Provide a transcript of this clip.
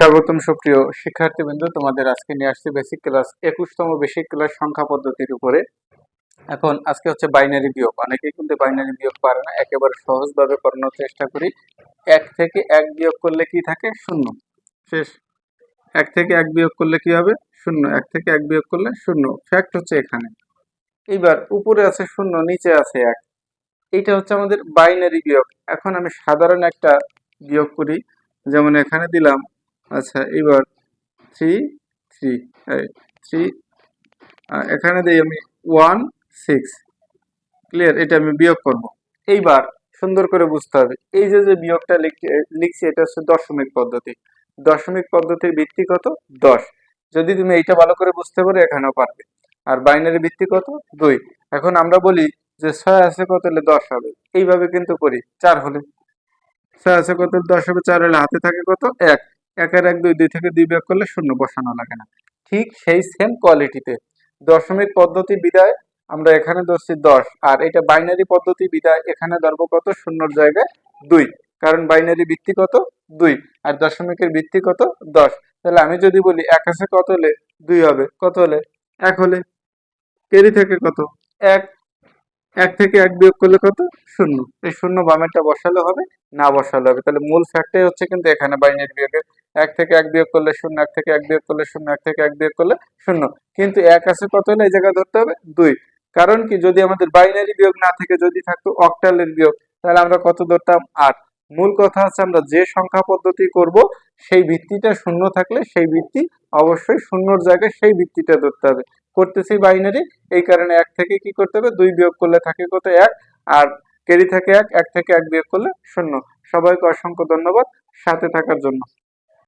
স্বাগতম সুপ্রিয় শিক্ষার্থীবৃন্দ, তোমাদের আজকে নিয়ে আসছি বেসিক ক্লাস একুশতম বেসিক ক্লাস সংখ্যা পদ্ধতির উপরে। এখন আজকে হচ্ছে বাইনারি বিয়োগ। অনেকেই কিন্তু বাইনারি বিয়োগ পারে না, একেবারে সহজভাবে করানোর চেষ্টা করি। এক থেকে এক বিয়োগ করলে কি থাকে? শূন্য। শেষ। এক থেকে এক বিয়োগ করলে কি হবে? শূন্য। এক থেকে এক বিয়োগ করলে শূন্য। ফ্যাক্ট হচ্ছে এখানে। এইবার উপরে আছে শূন্য, নিচে আছে এক। এইটা হচ্ছে আমাদের বাইনারি বিয়োগ। এখন আমি সাধারণ একটা বিয়োগ করি। যেমন এখানে দিলাম আচ্ছা এবার থ্রি থ্রি থ্রি এখানে দিই আমি ওয়ান সিক্স ক্লিয়ার এটা আমি বিয়োগ করব। এইবার সুন্দর করে বুঝতে হবে। এই যে যে বিয়োগটা লিখ- লিখছি, এটা হচ্ছে দশমিক পদ্ধতি। দশমিক পদ্ধতির ভিত্তি কত? দশ। যদি তুমি এইটা ভালো করে বুঝতে পারো, এখানেও পারবে। আর বাইনারি ভিত্তি কত? দুই। এখন আমরা বলি যে ছয় আছে কত হলে দশ হবে। এইভাবে কিন্তু করি, চার হলে। ছয় আছে কত দশ হবে? চার হলে হাতে থাকে কত? এক। একের এক দুই দুই থেকে দুই বিয়োগ করলে শূন্য বসানো লাগে না। ঠিক সেই সেম কোয়ালিটিতে দশমিক পদ্ধতি বিদায়, আমরা এখানে ধরছি দশ। আর এটা বাইনারি পদ্ধতি বিদায়, এখানে ধরবো কত? শূন্যর জায়গায় দুই। কারণ বাইনারি ভিত্তি কত? দুই। আর দশমিকের ভিত্তি কত? দশ। তাহলে আমি যদি বলি এক আছে কত হলে দুই হবে? কত হলে এক হলে? কেরি থেকে কত? এক। এক থেকে এক বিয়োগ করলে কত? শূন্য। এই শূন্য বামেরটা বসালে হবে, না বসালে হবে। তাহলে মূল ফ্যাক্টই হচ্ছে কিন্তু এখানে বাইনারি বিয়োগের এক থেকে এক বিয়োগ করলে শূন্য, এক থেকে এক বিয়োগ করলে শূন্য, এক থেকে এক বিয়োগ করলে শূন্য। কিন্তু এক আছে কত হলে এই জায়গায় ধরতে হবে? দুই। কারণ কি? যদি আমাদের বাইনারি বিয়োগ না থেকে, যদি থাকতো অক্টালের বিয়োগ, তাহলে আমরা কত ধরতাম? আট। মূল কথা হচ্ছে আমরা যে সংখ্যা পদ্ধতি করব, সেই ভিত্তিটা শূন্য থাকলে সেই ভিত্তি অবশ্যই শূন্যর জায়গায় সেই ভিত্তিটা ধরতে হবে। করতেছি বাইনারি, এই কারণে এক থেকে কি করতে হবে? দুই বিয়োগ করলে থাকে কত? এক। আর কেরি থাকে এক এক থেকে এক বিয়োগ করলে শূন্য। সবাইকে অসংখ্য ধন্যবাদ। সাথে থাকার জন্য।